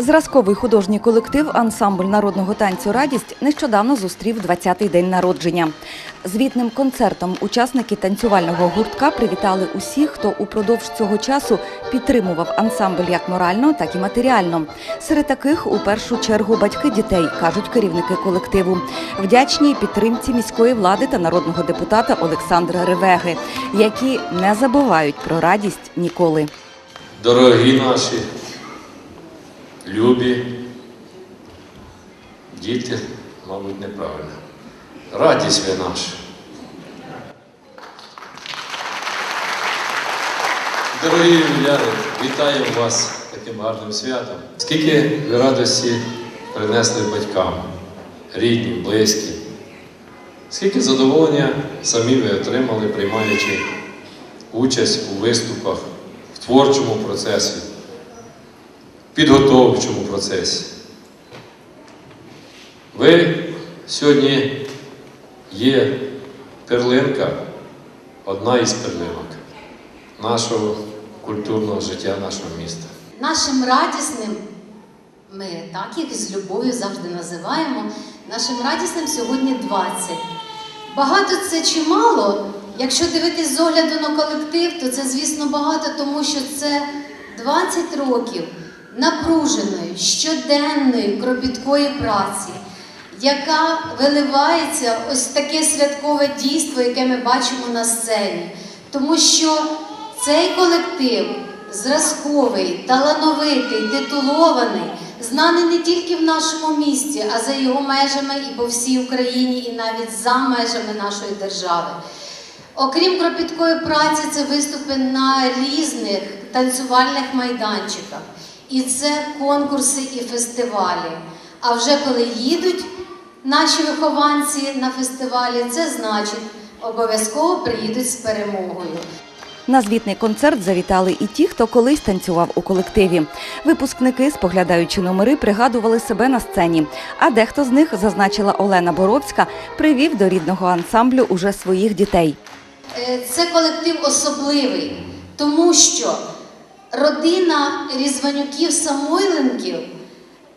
Зразковий художній колектив ансамбль народного танцю Радість нещодавно зустрів 20-й день народження. Звітним концертом учасники танцювального гуртка привітали усіх, хто упродовж цього часу підтримував ансамбль як морально, так і матеріально. Серед таких у першу чергу батьки дітей, кажуть керівники колективу. Вдячні підтримці міської влади та народного депутата Олександра Ревеги, які не забувають про радість ніколи. Дорогі наші, любі, діти, мабуть, неправильно. Радість ви наша. Дорогі ювіляри, вітаю вас таким гарним святом. Скільки ви радості принесли батькам, рідним, близьким. Скільки задоволення самі ви отримали, приймаючи участь у виступах, в творчому процесі, підготовчому процесі. Ви сьогодні є перлинка, одна із перлинок нашого культурного життя, нашого міста. Нашим радісним, ми так їх з любов'ю завжди називаємо, нашим радісним сьогодні 20. Багато це чи мало? Якщо дивитись з огляду на колектив, то це, звісно, багато, тому що це 20 років напруженої, щоденної, кропіткої праці, яка виливається ось таке святкове дійство, яке ми бачимо на сцені. Тому що цей колектив зразковий, талановитий, титулований, знаний не тільки в нашому місті, а за його межами і по всій Україні, і навіть за межами нашої держави. Окрім кропіткої праці, це виступи на різних танцювальних майданчиках. І це конкурси і фестивалі. А вже коли їдуть наші вихованці на фестивалі, це значить обов'язково приїдуть з перемогою. На звітний концерт завітали і ті, хто колись танцював у колективі. Випускники, споглядаючи номери, пригадували себе на сцені. А дехто з них, зазначила Олена Боровська, привів до рідного ансамблю уже своїх дітей. Е, Це колектив особливий, тому що родина Різванюків Самойленків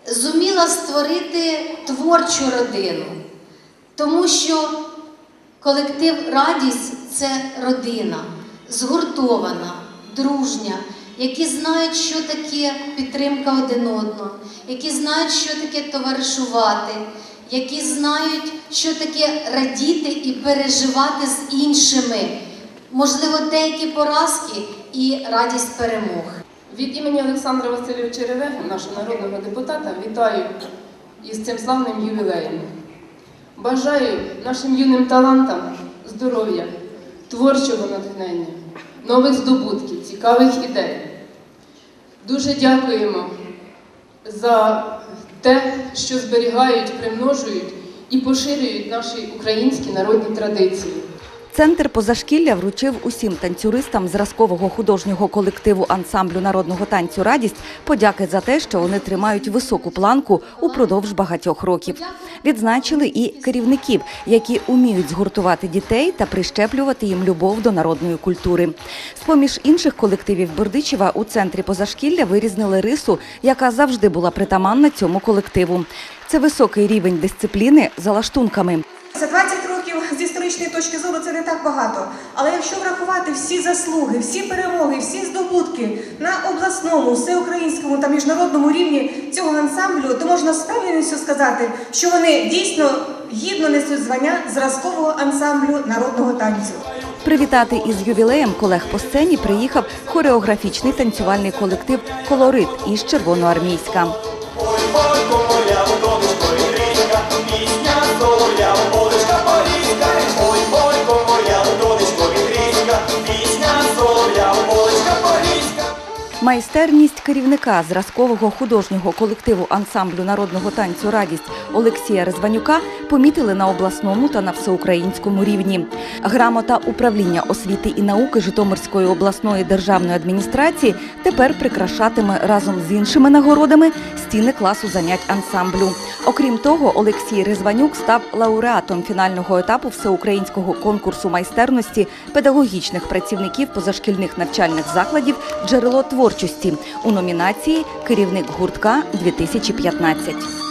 зуміла створити творчу родину, тому що колектив Радість це родина, згуртована, дружня, які знають, що таке підтримка один одного, які знають, що таке товаришувати, які знають, що таке радіти і переживати з іншими. Можливо, деякі поразки і радість перемог. Від імені Олександра Васильовича Ревеги, нашого народного депутата, вітаю із цим славним ювілеєм. Бажаю нашим юним талантам здоров'я, творчого натхнення, нових здобутків, цікавих ідей. Дуже дякуємо за те, що зберігають, примножують і поширюють наші українські народні традиції. Центр позашкілля вручив усім танцюристам зразкового художнього колективу ансамблю народного танцю Радість подяки за те, що вони тримають високу планку упродовж багатьох років. Відзначили і керівників, які уміють згуртувати дітей та прищеплювати їм любов до народної культури. З поміж інших колективів Бердичева у центрі позашкілля вирізнили рису, яка завжди була притаманна цьому колективу. Це високий рівень дисципліни за лаштунками. За 20 років історичної точки зору це не так багато. Але якщо врахувати всі заслуги, всі перемоги, всі здобутки на обласному, всеукраїнському та міжнародному рівні цього ансамблю, то можна з впевненістю сказати, що вони дійсно гідно несуть звання зразкового ансамблю народного танцю. Привітати із ювілеєм колег по сцені приїхав хореографічний танцювальний колектив Колорит із Червоноармійська. Пісня Майстерність керівника зразкового художнього колективу ансамблю народного танцю Радість Олексія Резванюка помітили на обласному та на всеукраїнському рівні. Грамота управління освіти і науки Житомирської обласної державної адміністрації тепер прикрашатиме разом з іншими нагородами стіни класу занять ансамблю. Окрім того, Олексій Резванюк став лауреатом фінального етапу всеукраїнського конкурсу майстерності педагогічних працівників позашкільних навчальних закладів Джерело творчості творчості у номінації Керівник гуртка 2015.